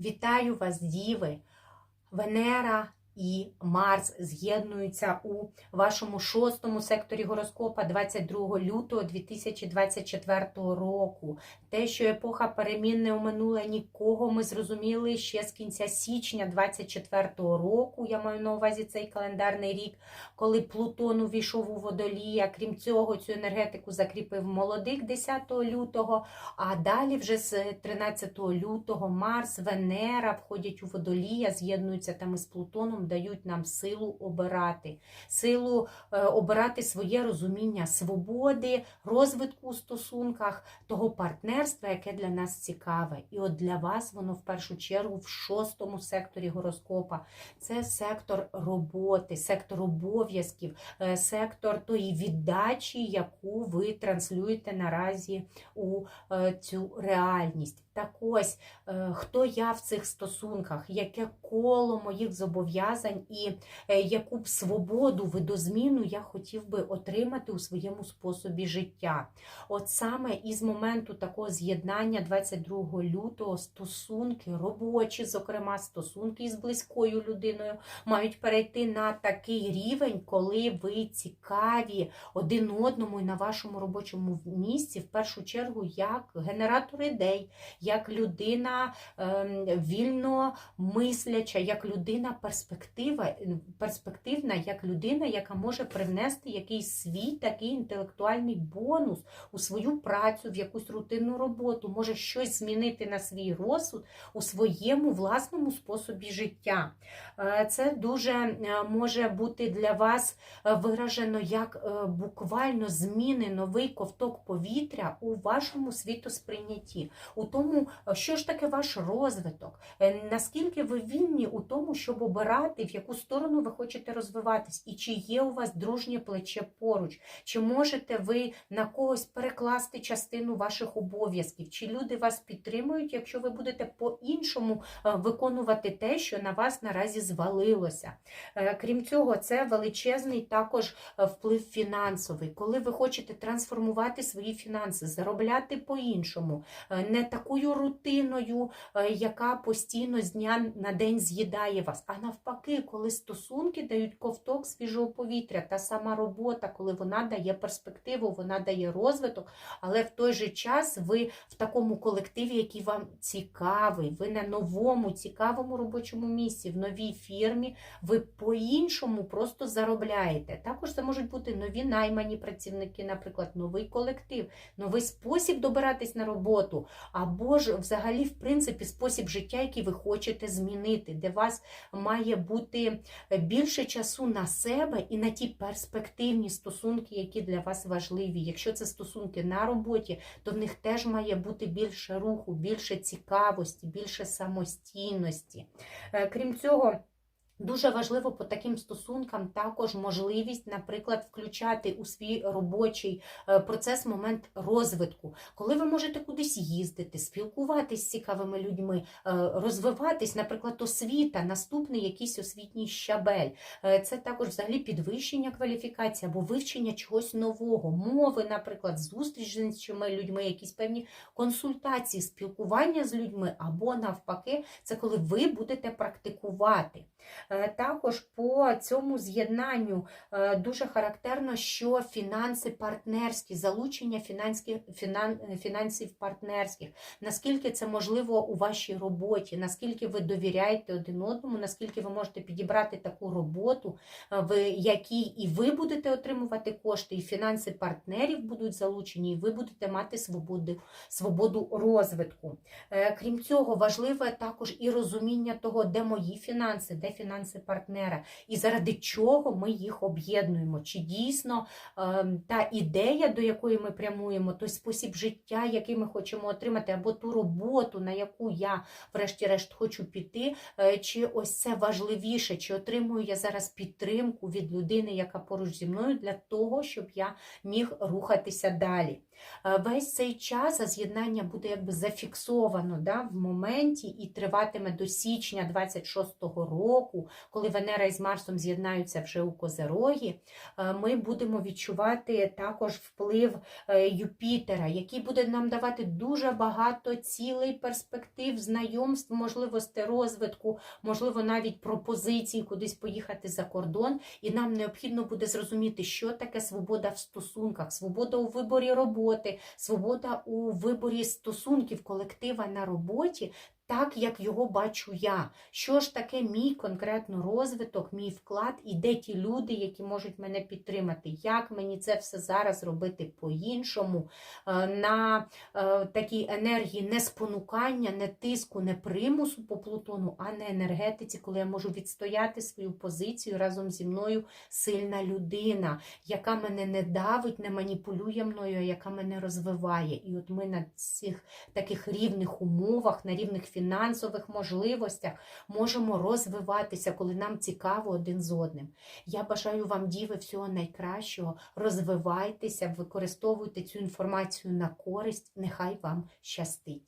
Вітаю вас, діви! Венера і Марс з'єднуються у вашому шостому секторі гороскопа 22 лютого 2024 року. Те, що епоха перемін не оминула нікого, ми зрозуміли ще з кінця січня 24 року. Я маю на увазі цей календарний рік, коли Плутон увійшов у водолія. Крім цього, цю енергетику закріпив молодик 10 лютого. А далі, вже з 13 лютого, Марс, Венера входять у водолія, з'єднуються там із Плутоном, дають нам силу обирати, силу е, обирати своє розуміння свободи, розвитку у стосунках, того партнерства, яке для нас цікаве. І от для вас воно в першу чергу в шостому секторі гороскопа. Це сектор роботи, сектор обов'язків, е, сектор тої віддачі, яку ви транслюєте наразі у е, цю реальність. Так ось, хто я в цих стосунках, яке коло моїх зобов'язань і е, яку б свободу, видозміну я хотів би отримати у своєму способі життя. От саме із моменту такого з'єднання 22 лютого стосунки робочі, зокрема стосунки із близькою людиною, мають перейти на такий рівень, коли ви цікаві один одному і на вашому робочому місці, в першу чергу, як генератор ідей як людина ем, вільно мисляча, як людина перспектива, перспективна, як людина, яка може привнести якийсь свій такий інтелектуальний бонус у свою працю, в якусь рутинну роботу, може щось змінити на свій розсуд у своєму власному способі життя. Е, Це дуже е, може бути для вас е, виражено як буквально зміни, новий ковток повітря у вашому світосприйнятті, у тому, що ж таке ваш розвиток, наскільки ви вільні у тому, щоб обирати, в яку сторону ви хочете розвиватись, і чи є у вас дружнє плече поруч, чи можете ви на когось перекласти частину ваших обов'язків, чи люди вас підтримують, якщо ви будете по-іншому е, виконувати те, що на вас наразі звалилося. Е, Крім цього, це величезний також е, вплив фінансовий, коли ви хочете трансформувати свої фінанси, заробляти по-іншому, не такою рутиною, яка постійно з дня на день з'їдає вас. А навпаки, коли стосунки дають ковток свіжого повітря, та сама робота, коли вона дає перспективу, вона дає розвиток, але в той же час ви в такому колективі, який вам цікавий, ви на новому, цікавому робочому місці, в новій фірмі, ви по-іншому просто заробляєте. Також це можуть бути нові наймані працівники, наприклад, новий колектив, новий спосіб добиратись на роботу, або ж взагалі, в принципі, спосіб життя, який ви хочете змінити, де вас має бути більше часу на себе і на ті перспективні стосунки, які для вас важливі. Якщо це стосунки на роботі, то в них теж має бути більше руху, більше цікавості, більше самостійності. Е, Крім цього, Дуже важливо по таким стосункам також можливість, наприклад, включати у свій робочий е, процес момент розвитку, коли ви можете кудись їздити, спілкуватись з цікавими людьми, е, розвиватись, наприклад, освіта, наступний якийсь освітній щабель. Е, Це також взагалі підвищення кваліфікації або вивчення чогось нового, мови, наприклад, зустріч з іншими людьми, якісь певні консультації, спілкування з людьми, або навпаки, це коли ви будете практикувати. Е, Також по цьому з'єднанню е, дуже характерно, що фінанси партнерські, залучення фінан, фінансів партнерських, наскільки це можливо у вашій роботі, наскільки ви довіряєте один одному, наскільки ви можете підібрати таку роботу, е, в якій і ви будете отримувати кошти, і фінанси партнерів будуть залучені, і ви будете мати свободу, свободу розвитку. Крім цього, важливе також і розуміння того, де мої фінанси, де фінанси партнера, і заради чого ми їх об'єднуємо. Чи дійсно ем, та ідея, до якої ми прямуємо, той спосіб життя, який ми хочемо отримати, або ту роботу, на яку я, врешті-решт, хочу піти, е, чи ось це важливіше, чи отримую я зараз підтримку від людини, яка поруч зі мною, для того, щоб я міг рухатися далі. Е, Весь цей час з'єднання буде якби зафіксовано да, в моменті і триватиме до січня 26-го року. Коли Венера із Марсом з'єднаються вже у Козерогі, е, ми будемо відчувати також вплив е, Юпітера, який буде нам давати дуже багато цілей, перспектив, знайомств, можливостей розвитку, можливо, навіть пропозицій кудись поїхати за кордон. І нам необхідно буде зрозуміти, що таке свобода в стосунках, свобода у виборі роботи, свобода у виборі стосунків колектива на роботі. Так, як його бачу я. Що ж таке мій конкретно розвиток, мій вклад, і де ті люди, які можуть мене підтримати? Як мені це все зараз робити по-іншому, е, на е, такій енергії не спонукання, не тиску, не примусу по Плутону, а не енергетиці, коли я можу відстояти свою позицію разом зі мною сильна людина, яка мене не давить, не маніпулює мною, яка мене розвиває. І от ми на цих таких рівних умовах, на рівних фінансових можливостях можемо розвиватися, коли нам цікаво один з одним. Я бажаю вам, діви, всього найкращого. Розвивайтеся, використовуйте цю інформацію на користь. Нехай вам щастить.